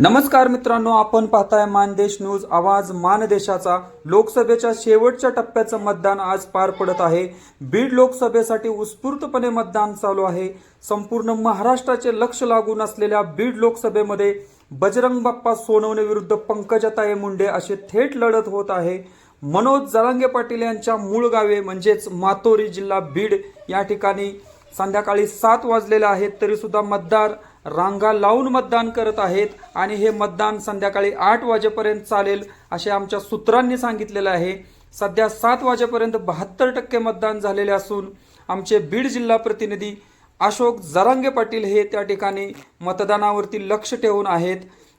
नमस्कार मित्रांनो आपण पाहताय मानदेश न्यूज. आवाज मानदेशाचा लोकसभेच्या शेवटच्या टप्प्याचं मतदान आज पार पडत आहे. बीड लोकसभेसाठी उत्स्फूर्तपणे मतदान चालू आहे. संपूर्ण महाराष्ट्राचे लक्ष लागून असलेल्या बीड लोकसभेमध्ये बजरंग बाप्पा सोनवणे विरुद्ध पंकजाताई मुंडे असे थेट लढत होत आहे. मनोज जरांगे पाटील यांच्या मूळ गावे म्हणजेच मातोरी जिल्हा बीड या ठिकाणी संध्याकाळी सात वाजलेले आहेत. तरीसुद्धा मतदार रांगा लावून मतदान करत आहेत आणि हे मतदान संध्याकाळी आठ वाजेपर्यंत चालेल असे आमच्या सूत्रांनी सांगितलेलं आहे. सध्या सात वाजेपर्यंत बहात्तर टक्के मतदान झालेले असून आमचे बीड जिल्हा प्रतिनिधी अशोक जरांगे पाटील हे त्या ठिकाणी मतदानावरती लक्ष ठेवून आहेत.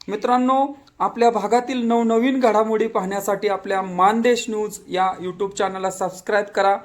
मित्रांनो आपल्या भागातील नवनवीन घडामोडी पाहण्यासाठी आपल्या मानदेश न्यूज या यूट्यूब चॅनलला सबस्क्राईब करा.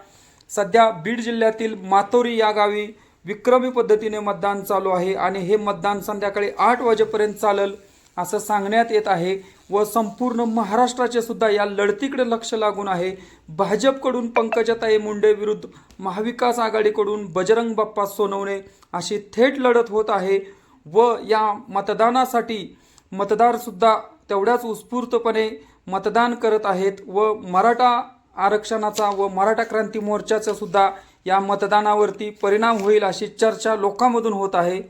सध्या बीड जिल्ह्यातील मातोरी या गावी विक्रमी पद्धतीने मतदान चालू आहे आणि हे मतदान संध्याकाळी आठ वाजेपर्यंत चालेल असं सांगण्यात येत आहे व संपूर्ण महाराष्ट्राचे सुद्धा या लढतीकडे लक्ष लागून आहे. भाजपकडून पंकजाताई मुंडे विरुद्ध महाविकास आघाडीकडून बजरंग बाप्पा सोनवणे अशी थेट लढत होत आहे व या मतदानासाठी मतदारसुद्धा तेवढ्याच उत्स्फूर्तपणे मतदान करत आहेत व मराठा आरक्षणाचा व मराठा क्रांती मोर्चाचा सुद्धा या मतदानावरती परिणाम होईल अशी चर्चा लोकांमधून होत आहे.